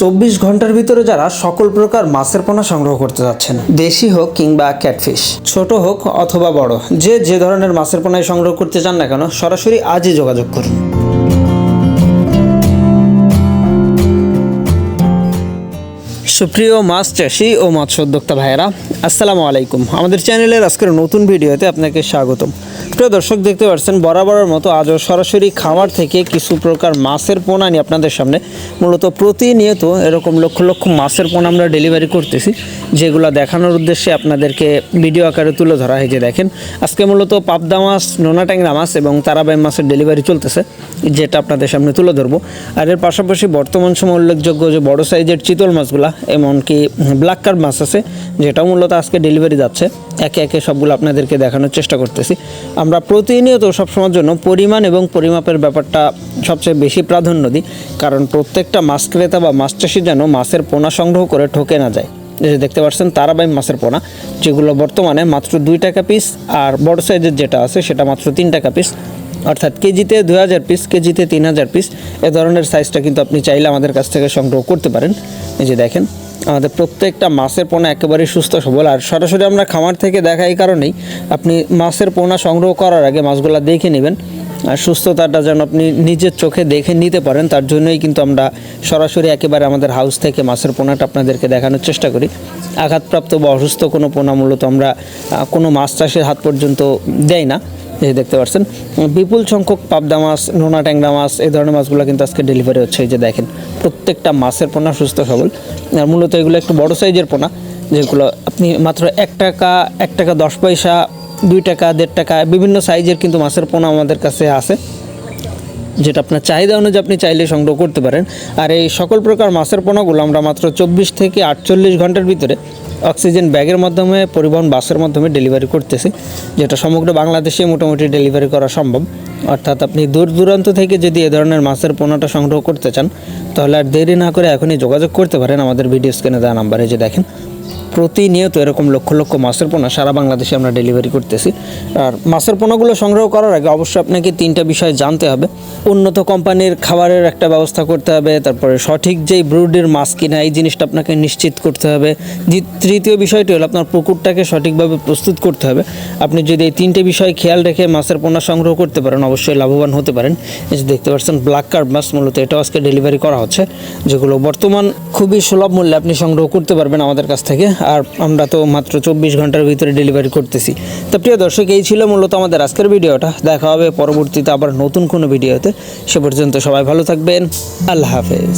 চব্বিশ ঘণ্টার ভিতরে যারা সকল প্রকার মাছের পোনা সংগ্রহ করতে যাচ্ছেন। দেশি হোক কিংবা ক্যাটফিশ, ছোট হোক অথবা বড়, যে যে ধরনের মাছের পোনায় সংগ্রহ করতে চান না কেন, সরাসরি আজই যোগাযোগ করুন। সুপ্রিয় মাছ চাষি ও মাছ উদ্যোক্তা ভাইয়েরা, আসসালামু আলাইকুম। আমাদের চ্যানেলের আজকের নতুন ভিডিওতে আপনাকে স্বাগতম। প্রিয় দর্শক, দেখতে পাচ্ছেন, বরাবরের মতো আজও সরাসরি খামার থেকে কিছু প্রকার মাছের পোনা নিয়ে আপনাদের সামনে। মূলত প্রতিনিয়ত এরকম লক্ষ লক্ষ মাছের পোনা আমরা ডেলিভারি করতেছি, যেগুলো দেখানোর উদ্দেশ্যে আপনাদেরকে ভিডিও আকারে তুলে ধরা হয়েছে। দেখেন, আজকে মূলত পাবদা মাছ, নোনা ট্যাংরা মাছ এবং তারাবাই মাছের ডেলিভারি চলতেছে, যেটা আপনাদের সামনে তুলে ধরবো। আর এর পাশাপাশি বর্তমান সময় উল্লেখযোগ্য যে বড় সাইজের চিতল মাছগুলা এমনকি ব্ল্যাক কার্ড মাছ আছে যেটাও মূলত আজকে ডেলিভারি যাচ্ছে। একে একে সবগুলো আপনাদেরকে দেখানোর চেষ্টা করতেছি। আমরা প্রতিনিয়ত সবসময়ের জন্য পরিমাণ এবং পরিমাপের ব্যাপারটা সবচেয়ে বেশি প্রাধান্য দিই, কারণ প্রত্যেকটা মাছ ক্রেতা বা মাছ চাষি যেন মাছের পোনা সংগ্রহ করে ঠকে না যায়। যে দেখতে পাচ্ছেন তারাবাই মাছের পোনা, যেগুলো বর্তমানে মাত্র দুই টাকা পিস আর বড় সাইজের যেটা আছে, সেটা মাত্র তিন টাকা পিস অর্থাৎ কেজিতে দুই হাজার পিস কেজিতে তিন হাজার পিস এ ধরনের সাইজটা কিন্তু আপনি চাইলে আমাদের কাছ থেকে সংগ্রহ করতে পারেন। এই যে দেখেন আমাদের প্রত্যেকটা মাছের পোনা একেবারেই সুস্থ, সবল। আর সরাসরি আমরা খামার থেকে দেখা এই কারণেই আপনি মাছের পোনা সংগ্রহ করার আগে মাছগুলো দেখে নেবেন। আর সুস্থতাটা যেন আপনি নিজের চোখে দেখে নিতে পারেন, তার জন্যই কিন্তু আমরা সরাসরি একেবারে আমাদের হাউস থেকে মাছের পোনাটা আপনাদেরকে দেখানোর চেষ্টা করি। আঘাতপ্রাপ্ত বা অসুস্থ কোনো পোনা মূলত আমরা কোনো মাছ চাষের হাত পর্যন্ত দেয় না। এই দেখতে পাচ্ছেন। বিপুল সংখ্যক পাবদা মাছ, নোনা ট্যাংরা মাছ, এই ধরনের মাছগুলো কিন্তু আজকে ডেলিভারি হচ্ছে। এই যে দেখেন, প্রত্যেকটা মাছের পোনা সুস্থ সবল। আর মূলত এগুলো একটু বড় সাইজের পোনা, যেগুলো আপনি মাত্র এক টাকা এক টাকা দশ পয়সা, দুই টাকা, দেড় টাকা, বিভিন্ন সাইজের কিন্তু মাছের পোনা আমাদের কাছে আছে। যেটা আপনার চাহিদা অনুযায়ী আপনি চাইলে সংগ্রহ করতে পারেন। আর এই সকল প্রকার মাছের পোনাগুলো আমরা মাত্র চব্বিশ থেকে আটচল্লিশ ঘণ্টার ভিতরে অক্সিজেন ব্যাগের মাধ্যমে, পরিবহন বাসের মাধ্যমে ডেলিভারি করতেছে, যেটা সমগ্র বাংলাদেশে মোটামুটি ডেলিভারি করা সম্ভব। অর্থাৎ আপনি দূর দূরান্ত থেকে যদি এ ধরনের মাছের পোনাটা সংগ্রহ করতে চান, তাহলে আর দেরি না করে এখনই যোগাযোগ করতে পারেন আমাদের ভিডিও স্ক্রিনে দেওয়া নাম্বারে যে দেখেন। প্রতিনিয়ত এরকম লক্ষ লক্ষ মাছের পোনা সারা বাংলাদেশে আমরা ডেলিভারি করতেছি। আর মাছের পোনাগুলো সংগ্রহ করার আগে অবশ্যই আপনাকে তিনটা বিষয় জানতে হবে। উন্নত কোম্পানির খাবারের একটা ব্যবস্থা করতে হবে, তারপরে সঠিক যেই ব্রুডের মাছ কিনা, এই জিনিসটা আপনাকে নিশ্চিত করতে হবে। তৃতীয় বিষয়টি হলো আপনার পুকুরটাকে সঠিকভাবে প্রস্তুত করতে হবে। আপনি যদি এই তিনটে বিষয় খেয়াল রেখে মাছের পোনা সংগ্রহ করতে পারেন, অবশ্যই লাভবান হতে পারেন। এই যে দেখতে পাচ্ছেন ব্ল্যাক কার্ড মাছ, মূলত এটাও আজকে ডেলিভারি করা হচ্ছে, যেগুলো বর্তমান খুবই সুলভ মূল্যে আপনি সংগ্রহ করতে পারবেন আমাদের কাছ থেকে। আর আমরা তো মাত্র চব্বিশ ঘণ্টার ভিতরে ডেলিভারি করতেছি। তো প্রিয় দর্শক, এই ছিল মূলত আমাদের আজকের ভিডিওটা। দেখা হবে পরবর্তীতে আবার নতুন কোনো ভিডিওতে। সে পর্যন্ত সবাই ভালো থাকবেন। আল্লাহ হাফেজ।